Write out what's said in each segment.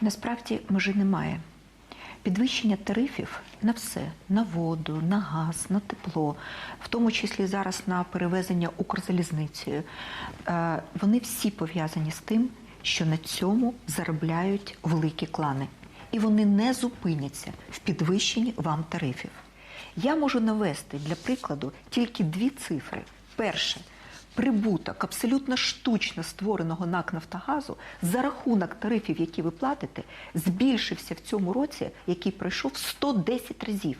Насправді межі немає. Підвищення тарифів на все: на воду, на газ, на тепло, в тому числі зараз на перевезення Укрзалізницею. Е, Вони всі пов'язані з тим, що на цьому заробляють великі клани. І вони не зупиняться в підвищенні вам тарифів. Я можу навести для прикладу тільки дві цифри. Перше прибуток абсолютно штучно створеного НАК Нафтогазу за рахунок тарифів, які ви платите, збільшився в цьому році, який пройшов 110 разів.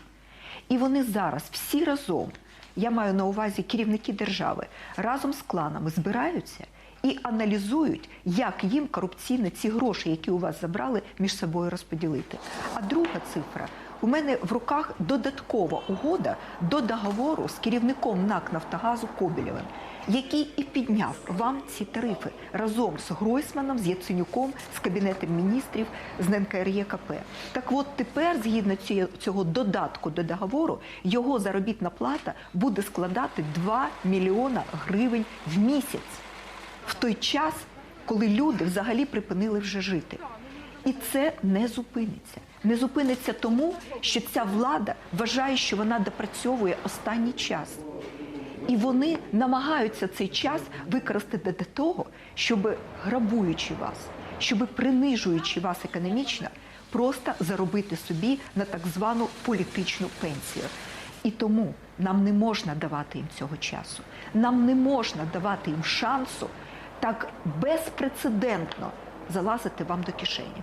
І вони зараз всі разом, я маю на увазі керівники держави, разом з кланами збираються і аналізують, як їм корупційно ці гроші, які у вас забрали, між собою розподілити. А друга цифра. У мене в руках додаткова угода до договору з керівником НАК Нафтогазу Кобелєвим, який і підняв вам ці тарифи разом з Гройсманом, з Яценюком, з Кабінетом міністрів, з НКРЄКП. Так от тепер, згідно цього додатку до договору, його заробітна плата буде складати 2 мільйона гривень в місяць в той час, коли люди взагалі припинили вже жити. І це не зупиниться. Не зупиниться тому, що ця влада вважає, що вона допрацьовує останній час. І вони намагаються цей час використати для того, щоб грабуючи вас, щоб принижуючи вас економічно, просто заробити собі на так звану політичну пенсію. І тому нам не можна давати їм цього часу. Нам не можна давати їм шансу так безпрецедентно залазити вам до кишені.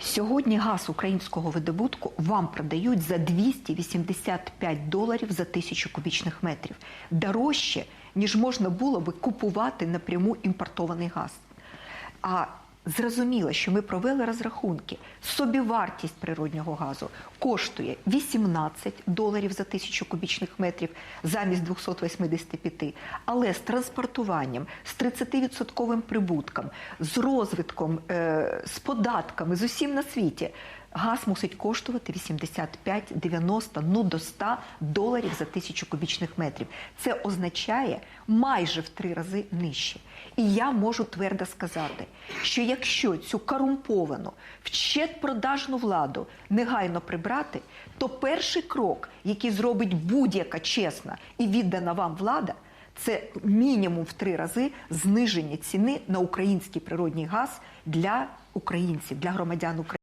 Сьогодні газ українського видобутку вам продають за 285 доларів за тисячу кубічних метрів. Дорожче, ніж можна було би купувати напряму імпортований газ. А зрозуміло, що ми провели розрахунки. Собівартість природнього газу коштує 18 доларів за тисячу кубічних метрів замість 285. Але з транспортуванням, з 30% прибутком, з розвитком, е, з податками, з усім на світі. Газ мусить коштувати 85-90, ну до 100 доларів за тисячу кубічних метрів. Це означає майже в три рази нижче. І я можу твердо сказати, що якщо цю корумповану, вщет продажну владу негайно прибрати, то перший крок, який зробить будь-яка чесна і віддана вам влада, це мінімум в три рази зниження ціни на український природній газ для українців, для громадян України.